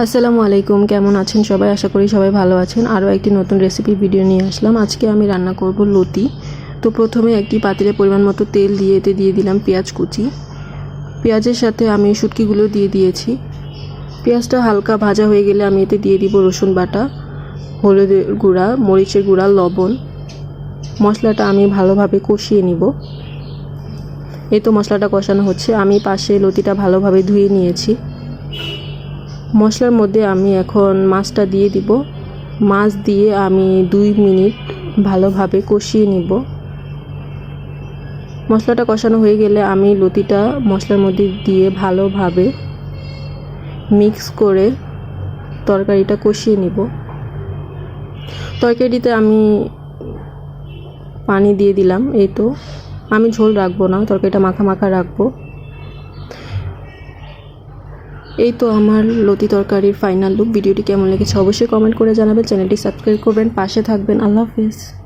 আসসালামু আলাইকুম, কেমন আছেন সবাই? আশা করি সবাই ভালো আছেন। আরও একটি নতুন রেসিপি ভিডিও নিয়ে আসলাম। আজকে আমি রান্না করব লতি। তো প্রথমে একটি পাতিলে পরিমাণ মতো তেল দিয়ে, এতে দিয়ে দিলাম পেঁয়াজ কুচি। পেঁয়াজের সাথে আমি শুটকিগুলো দিয়ে দিয়েছি। পেঁয়াজটা হালকা ভাজা হয়ে গেলে আমি এতে দিয়ে দিব রসুন বাটা, হলুদের গুঁড়া, মরিচের গুঁড়া, লবণ। মশলাটা আমি ভালোভাবে কষিয়ে নিব। এই তো মশলাটা কষানো হচ্ছে। আমি পাশে লতিটা ভালোভাবে ধুয়ে নিয়েছি। মশলার মধ্যে আমি এখন মাছটা দিয়ে দিব। মাছ দিয়ে আমি দুই মিনিট ভালোভাবে কষিয়ে নিব। মশলাটা কষানো হয়ে গেলে আমি লতিটা মশলার মধ্যে দিয়ে ভালোভাবে মিক্স করে তরকারিটা কষিয়ে নিব। তরকারিতে আমি পানি দিয়ে দিলাম, এই তো। আমি ঝোল রাখব না, তরকারিটা মাখা মাখা রাখব। এই তো আমার লতি তরকারির ফাইনাল লুক ভিডিওটি কেমন লেগেছে অবশ্যই কমেন্ট করে জানাবেন। চ্যানেলটি সাবস্ক্রাইব করবেন, পাশে থাকবেন। আল্লাহ হাফিজ।